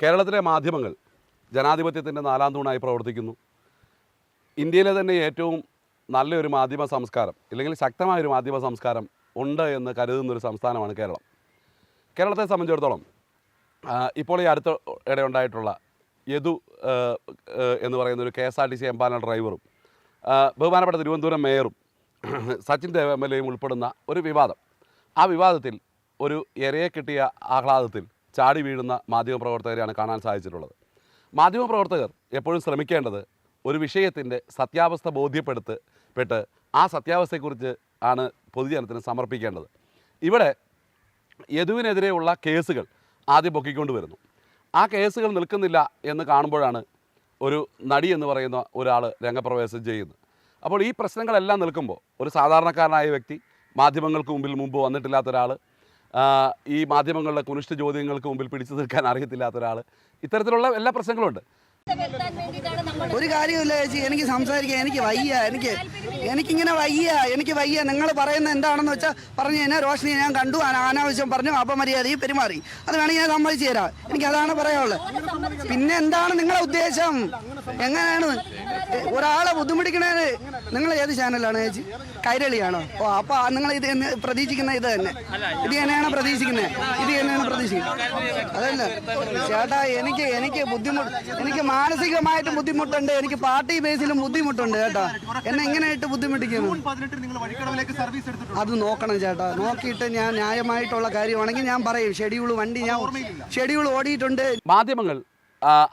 കേരളത്തിലെ മാധ്യമങ്ങൾ ജനാധിപത്യത്തിന്റെ നാലാം തൂണായി പ്രവർത്തിക്കുന്നു. ഇന്ത്യയിലെ തന്നെ ഏറ്റവും നല്ലൊരു മാധ്യമ സംസ്കാരം ഇല്ലെങ്കിൽ ശക്തമായൊരു മാധ്യമ സംസ്കാരം ഉണ്ട് എന്ന് കരുതുന്നൊരു സംസ്ഥാനമാണ് കേരളം. കേരളത്തെ സംബന്ധിച്ചിടത്തോളം ഇപ്പോൾ ഈ അടുത്ത ഇടെ ഉണ്ടായിട്ടുള്ള യദു എന്ന് പറയുന്ന ഒരു K S R T C empanel ഡ്രൈവറും ബഹുമാനപ്പെട്ട തിരുവനന്തപുരം മേയറും സച്ചിൻ ദേവ് എം എൽ എയും ഉൾപ്പെടുന്ന ഒരു വിവാദം. ആ വിവാദത്തിൽ ഒരു എരയെ കിട്ടിയ ആഹ്ലാദത്തിൽ ചാടി വീഴുന്ന മാധ്യമപ്രവർത്തകരെയാണ് കാണാൻ സാധിച്ചിട്ടുള്ളത്. മാധ്യമപ്രവർത്തകർ എപ്പോഴും ശ്രമിക്കേണ്ടത് ഒരു വിഷയത്തിന്റെ സത്യാവസ്ഥ ബോധ്യപ്പെടുത്ത് പെട്ട് ആ സത്യാവസ്ഥയെക്കുറിച്ച് ആണ് പൊതുജനത്തിന് സമർപ്പിക്കേണ്ടത്. ഇവിടെ യദുവിനെതിരെയുള്ള കേസുകൾ ആദ്യം പൊക്കിക്കൊണ്ട് വരുന്നു. ആ കേസുകൾ നിൽക്കുന്നില്ല എന്ന് കാണുമ്പോഴാണ് ഒരു നടി എന്ന് പറയുന്ന ഒരാൾ രംഗപ്രവേശം ചെയ്യുന്നത്. അപ്പോൾ ഈ പ്രശ്നങ്ങളെല്ലാം നിൽക്കുമ്പോൾ ഒരു സാധാരണക്കാരനായ വ്യക്തി മാധ്യമങ്ങൾക്ക് മുമ്പിൽ മുമ്പ് വന്നിട്ടില്ലാത്ത ഒരാൾ ഈ മാധ്യമങ്ങളുടെ കുനിഷ്ഠ ചോദ്യങ്ങൾക്ക് മുമ്പിൽ പിടിച്ചു നിൽക്കാൻ അറിയത്തില്ലാത്ത ഒരാൾ. ഇത്തരത്തിലുള്ള എല്ലാ പ്രശ്നങ്ങളുണ്ട് ഒരു കാര്യമില്ല ചേച്ചി. എനിക്ക് സംസാരിക്കാൻ എനിക്ക് വയ്യ. എനിക്ക് എനിക്കിങ്ങനെ വയ്യ. എനിക്ക് വയ്യ. നിങ്ങൾ പറയുന്ന എന്താണെന്ന് വെച്ചാൽ പറഞ്ഞു കഴിഞ്ഞാൽ റോഷനി ഞാൻ കണ്ടു. അനാവശ്യം പറഞ്ഞു. അപമര്യാദയും പെരുമാറി. അത് വേണമെങ്കിൽ ഞാൻ സമ്മതിച്ചു തരാം. എനിക്ക് അതാണ് പറയാനുള്ളത്. പിന്നെ എന്താണ് നിങ്ങളുടെ ഉദ്ദേശം? എങ്ങനെയാണ്? ഒരാളെ ബുദ്ധിമുട്ടിക്കണത് നിങ്ങൾ ഏത് ചാനലാണ് ചേച്ചി? കൈരളിയാണോ? ഓ അപ്പൊ നിങ്ങൾ ഇത് പ്രതീക്ഷിക്കുന്ന ഇത് തന്നെ. ഇത് തന്നെയാണ് പ്രതീക്ഷിക്കുന്നത് ഇത് തന്നെയാണ് പ്രതീക്ഷിക്കുന്നത്. അതല്ല ചേട്ടാ എനിക്ക് എനിക്ക് ബുദ്ധിമുട്ട് എനിക്ക് മാനസികമായിട്ട് ബുദ്ധിമുട്ടുണ്ട്. എനിക്ക് പാർട്ടി ബേസിലും ബുദ്ധിമുട്ടുണ്ട് ചേട്ടാ. എന്നെ ഇങ്ങനെയായിട്ട് ബുദ്ധിമുട്ടിക്കുന്നു. പതിനെട്ടിന് നിങ്ങൾ വഴിക്കടവിലേക്ക് സർവീസ് എടുത്തിട്ടുണ്ട്. അത് നോക്കണം ചേട്ടാ. നോക്കിയിട്ട് ഞാൻ ന്യായമായിട്ടുള്ള കാര്യമാണെങ്കിൽ ഞാൻ പറയും. ഷെഡ്യൂൾ വണ്ടി ഞാൻ ഷെഡ്യൂൾ ഓടിയിട്ടുണ്ട്. മാധ്യമങ്ങൾ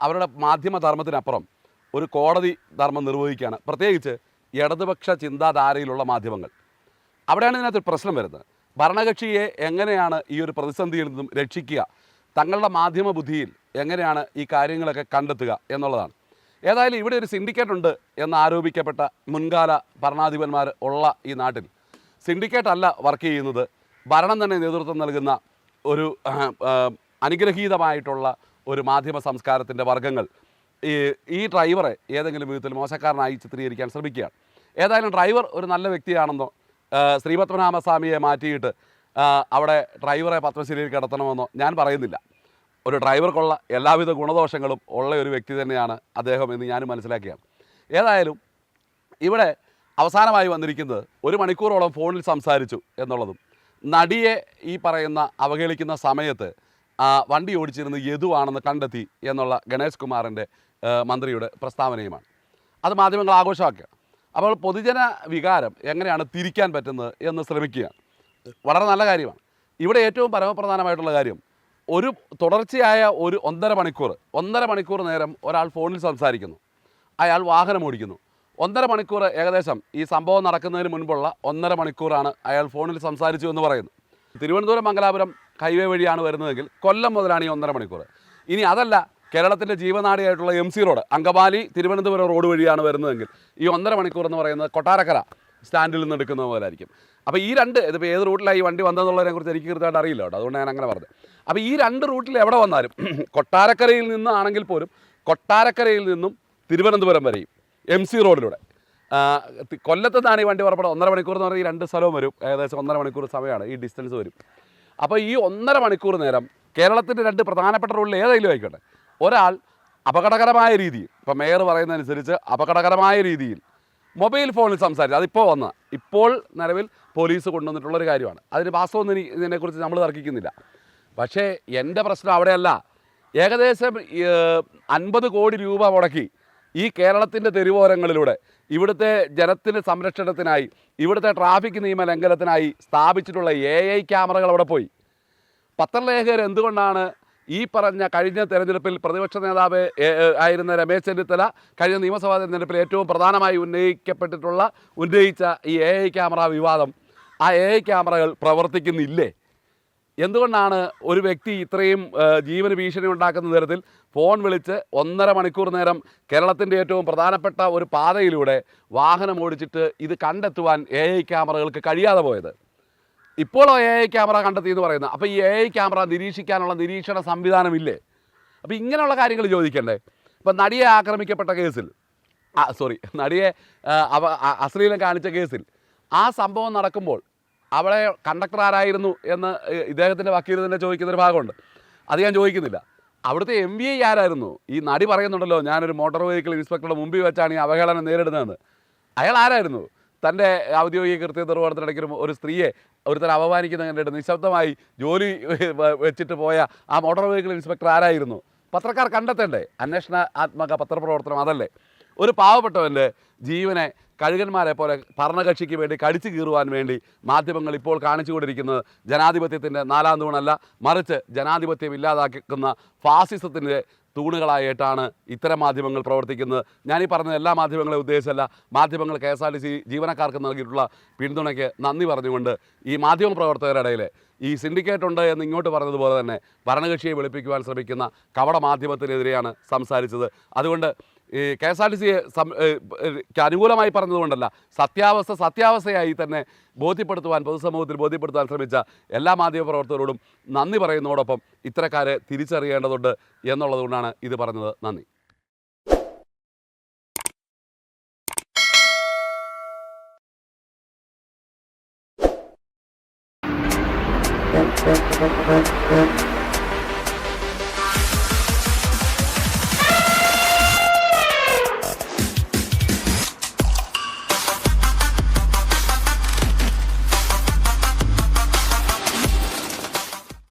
അവരുടെ മാധ്യമ ധർമ്മത്തിനപ്പുറം ഒരു കോടതി ധർമ്മം നിർവഹിക്കുകയാണ്. പ്രത്യേകിച്ച് ഇടതുപക്ഷ ചിന്താധാരയിലുള്ള മാധ്യമങ്ങൾ. അവിടെയാണ് ഇതിനകത്ത് പ്രശ്നം വരുന്നത്. ഭരണകക്ഷിയെ എങ്ങനെയാണ് ഈ ഒരു പ്രതിസന്ധിയിൽ നിന്നും രക്ഷിക്കുക? തങ്ങളുടെ മാധ്യമ ബുദ്ധിയിൽ എങ്ങനെയാണ് ഈ കാര്യങ്ങളൊക്കെ കണ്ടെത്തുക എന്നുള്ളതാണ്. ഏതായാലും ഇവിടെ ഒരു സിൻഡിക്കേറ്റ് ഉണ്ട് എന്ന് ആരോപിക്കപ്പെട്ട മുൻകാല ഭരണാധിപന്മാർ ഉള്ള ഈ നാട്ടിൽ. സിൻഡിക്കേറ്റ് അല്ല വർക്ക് ചെയ്യുന്നത്. ഭരണം തന്നെ നേതൃത്വം നൽകുന്ന ഒരു അനുഗ്രഹീതമായിട്ടുള്ള ഒരു മാധ്യമ സംസ്കാരത്തിന്റെ വർഗങ്ങൾ ഈ ഡ്രൈവറെ ഏതെങ്കിലും വിധത്തിൽ മോശക്കാരനായി ചിത്രീകരിക്കാൻ ശ്രമിക്കുകയാണ്. ഏതായാലും ഡ്രൈവർ ഒരു നല്ല വ്യക്തിയാണെന്നോ ശ്രീപത്മനാമസ്വാമിയെ മാറ്റിയിട്ട് അവിടെ ഡ്രൈവറെ പത്മശ്രീയിൽ കിടത്തണമെന്നോ ഞാൻ പറയുന്നില്ല. ഒരു ഡ്രൈവർക്കുള്ള എല്ലാവിധ ഗുണദോഷങ്ങളും ഉള്ള ഒരു വ്യക്തി തന്നെയാണ് അദ്ദേഹം എന്ന് ഞാനും മനസ്സിലാക്കിയാണ് ഏതായാലും ഇവിടെ അവസാനമായി വന്നിരിക്കുന്നത് ഒരു മണിക്കൂറോളം ഫോണിൽ സംസാരിച്ചു എന്നുള്ളതും നടിയെ ഈ പറയുന്ന അവഹേളിക്കുന്ന സമയത്ത് ആ, വണ്ടി ഓടിച്ചിരുന്നത് യദുവാണെന്ന് കണ്ടെത്തി എന്നുള്ള ഗണേഷ് കുമാറിന്റെ മന്ത്രിയുടെ പ്രസ്താവനയുമാണ്. അത് മാധ്യമങ്ങൾ ആഘോഷമാക്കുക. അപ്പോൾ പൊതുജന വികാരം എങ്ങനെയാണ് തിരിക്കാൻ പറ്റുന്നത് എന്ന് ശ്രമിക്കുക. വളരെ നല്ല കാര്യമാണ്. ഇവിടെ ഏറ്റവും പരമപ്രധാനമായിട്ടുള്ള കാര്യം ഒരു തുടർച്ചയായ ഒരു ഒന്നര മണിക്കൂർ ഒന്നര മണിക്കൂർ നേരം ഒരാൾ ഫോണിൽ സംസാരിക്കുന്നു. അയാൾ വാഹനം ഓടിക്കുന്നു. ഒന്നര മണിക്കൂർ ഏകദേശം ഈ സംഭവം നടക്കുന്നതിന് മുൻപുള്ള ഒന്നര മണിക്കൂറാണ് അയാൾ ഫോണിൽ സംസാരിച്ചു എന്ന് പറയുന്നു തിരുവനന്തപുരം മംഗലാപുരം ഹൈവേ വഴിയാണ് വരുന്നതെങ്കിൽ കൊല്ലം മുതലാണ് ഈ ഒന്നര മണിക്കൂർ. ഇനി അതല്ല കേരളത്തിന്റെ ജീവനാടിയായിട്ടുള്ള M C road Angamaly Thiruvananthapuram road വഴിയാണ് വരുന്നതെങ്കിൽ ഈ ഒന്നര മണിക്കൂർ എന്ന് പറയുന്നത് കൊട്ടാരക്കര സ്റ്റാൻഡിൽ നിന്ന് എടുക്കുന്ന പോലായിരിക്കും. അപ്പോൾ ഈ രണ്ട് ഇതിപ്പോൾ ഏത് റൂട്ടിലാണ് ഈ വണ്ടി വന്നതെന്നുള്ളതിനെ കുറിച്ച് എനിക്ക് കൃത്യമായിട്ട് അറിയില്ല കേട്ടോ. അതുകൊണ്ട് ഞാൻ അങ്ങനെ പറഞ്ഞത്. അപ്പോൾ ഈ രണ്ട് റൂട്ടിൽ എവിടെ വന്നാലും കൊട്ടാരക്കരയിൽ നിന്നാണെങ്കിൽ പോലും കൊട്ടാരക്കരയിൽ നിന്നും തിരുവനന്തപുരം വരെയും എം സി റോഡിലൂടെ ആ, തി- കൊല്ലത്ത് നിന്നാണ് ഈ വണ്ടി പുറപ്പെടുക ഒന്നര മണിക്കൂർ എന്ന് പറഞ്ഞാൽ ഈ രണ്ട് സ്ഥലവും വരും. ഏകദേശം ഒന്നര മണിക്കൂർ സമയമാണ്. ഈ ഡിസ്റ്റൻസ് വരും. അപ്പോൾ ഈ ഒന്നര മണിക്കൂർ നേരം കേരളത്തിന്റെ രണ്ട് പ്രധാനപ്പെട്ട റോഡിൽ ഏതെങ്കിലും ആയിക്കോട്ടെ ഒരാൾ അപകടകരമായ രീതിയിൽ ഇപ്പോൾ മേയർ പറയുന്നതനുസരിച്ച് അപകടകരമായ രീതിയിൽ മൊബൈൽ ഫോണിൽ സംസാരിച്ചു. അതിപ്പോൾ വന്ന ഇപ്പോൾ നിലവിൽ പോലീസ് കൊണ്ടുവന്നിട്ടുള്ളൊരു കാര്യമാണ്. അതിന് വാസ്തവം ഇനി ഇതിനെക്കുറിച്ച് നമ്മൾ തർക്കിക്കുന്നില്ല. പക്ഷേ എന്റെ പ്രശ്നം അവിടെയല്ല. ഏകദേശം അൻപത് കോടി രൂപ മുടക്കി ഈ കേരളത്തിന്റെ തെരുവോരങ്ങളിലൂടെ ഇവിടുത്തെ ജനത്തിന് സംരക്ഷണത്തിനായി ഇവിടുത്തെ ട്രാഫിക് നിയമ ലംഘനത്തിനായി സ്ഥാപിച്ചിട്ടുള്ള എ ഐ ക്യാമറകൾ അവിടെ പോയി. പത്രലേഖകർ എന്തുകൊണ്ടാണ് ഈ പറഞ്ഞ കഴിഞ്ഞ തെരഞ്ഞെടുപ്പിൽ പ്രതിപക്ഷ നേതാവ് ആയിരുന്ന രമേശ് ചെന്നിത്തല കഴിഞ്ഞ നിയമസഭാ തെരഞ്ഞെടുപ്പിൽ ഏറ്റവും പ്രധാനമായി ഉന്നയിക്കപ്പെട്ടിട്ടുള്ള ഉന്നയിച്ച ഈ എ ക്യാമറ വിവാദം. ആ എ ക്യാമറകൾ പ്രവർത്തിക്കുന്നില്ലേ? എന്തുകൊണ്ടാണ് ഒരു വ്യക്തി ഇത്രയും ജീവന ഭീഷണി ഉണ്ടാക്കുന്ന തരത്തിൽ ഫോൺ വിളിച്ച് ഒന്നര മണിക്കൂർ നേരം കേരളത്തിന്റെ ഏറ്റവും പ്രധാനപ്പെട്ട ഒരു പാതയിലൂടെ വാഹനം ഓടിച്ചിട്ട് ഇത് കണ്ടെത്തുവാൻ എ ഐ ക്യാമറകൾക്ക് കഴിയാതെ പോയത്? ഇപ്പോഴോ എ ഐ ക്യാമറ കണ്ടെത്തി എന്ന് പറയുന്നത്? അപ്പോൾ ഈ എ ഐ ക്യാമറ നിരീക്ഷിക്കാനുള്ള നിരീക്ഷണ സംവിധാനമില്ലേ? അപ്പോൾ ഇങ്ങനെയുള്ള കാര്യങ്ങൾ ചോദിക്കണ്ടേ? ഇപ്പം നടിയെ ആക്രമിക്കപ്പെട്ട കേസിൽ സോറി നടിയെ അശ്ലീലം കാണിച്ച കേസിൽ ആ സംഭവം നടക്കുമ്പോൾ അവളെ കണ്ടക്ടർ ആരായിരുന്നു എന്ന് ഇദ്ദേഹത്തിന്റെ വക്കീൽ തന്നെ ചോദിക്കുന്നൊരു ഭാഗമുണ്ട്. അത് ഞാൻ ചോദിക്കുന്നില്ല. അവിടുത്തെ എം ബി ഐ ആരായിരുന്നു? ഈ നടി പറയുന്നുണ്ടല്ലോ ഞാനൊരു മോട്ടോർ വെഹിക്കിൾ ഇൻസ്പെക്ടറുടെ മുമ്പിൽ വെച്ചാണ് ഈ അവഹേളനം നേരിടുന്നതെന്ന്. അയാൾ ആരായിരുന്നു? തന്റെ ഔദ്യോഗിക കൃത്യ നിർവഹണത്തിനിടയ്ക്ക് ഒരു സ്ത്രീയെ ഒരുത്തരം അപമാനിക്കുന്ന കണ്ടിട്ട് നിശബ്ദമായി ജോലി വെച്ചിട്ട് പോയ ആ മോട്ടോർ വെഹിക്കിൾ ഇൻസ്പെക്ടർ ആരായിരുന്നു? പത്രക്കാർ കണ്ടെത്തണ്ടേ? അന്വേഷണാത്മക പത്രപ്രവർത്തനം അതല്ലേ? ഒരു പാവപ്പെട്ടവന്റെ ജീവനെ കഴുകന്മാരെ പോലെ ഭരണകക്ഷിക്ക് വേണ്ടി കടിച്ചു കീറുവാൻ വേണ്ടി മാധ്യമങ്ങൾ ഇപ്പോൾ കാണിച്ചു കൊണ്ടിരിക്കുന്നത് ജനാധിപത്യത്തിന്റെ നാലാം തൂണല്ല മറിച്ച് ജനാധിപത്യം ഇല്ലാതാക്കുന്ന ഫാസിസത്തിന്റെ തൂണുകളായിട്ടാണ് ഇത്തരം മാധ്യമങ്ങൾ പ്രവർത്തിക്കുന്നത്. ഞാനീ പറഞ്ഞ എല്ലാ മാധ്യമങ്ങളെ ഉദ്ദേശിച്ചല്ല മാധ്യമങ്ങൾ K S R T C ജീവനക്കാർക്ക് നൽകിയിട്ടുള്ള പിന്തുണയ്ക്ക് നന്ദി പറഞ്ഞുകൊണ്ട് ഈ മാധ്യമ പ്രവർത്തകരുടെ ഇടയിൽ ഈ സിൻഡിക്കേറ്റ് ഉണ്ട് എന്ന് ഇങ്ങോട്ട് പറഞ്ഞതുപോലെ തന്നെ ഭരണകക്ഷിയെ വെളുപ്പിക്കുവാൻ ശ്രമിക്കുന്ന കവട മാധ്യമത്തിനെതിരെയാണ് സംസാരിച്ചത്. അതുകൊണ്ട് കെ എസ് ആർ ടി സിയെ അനുകൂലമായി പറഞ്ഞതുകൊണ്ടല്ല സത്യാവസ്ഥ സത്യാവസ്ഥയായി തന്നെ ബോധ്യപ്പെടുത്തുവാൻ പൊതുസമൂഹത്തിൽ ബോധ്യപ്പെടുത്താൻ ശ്രമിച്ച എല്ലാ മാധ്യമപ്രവർത്തകരോടും നന്ദി പറയുന്നതോടൊപ്പം ഇത്തരക്കാരെ തിരിച്ചറിയേണ്ടതുണ്ട് എന്നുള്ളതുകൊണ്ടാണ് ഇത് പറഞ്ഞത് നന്ദി Thank you.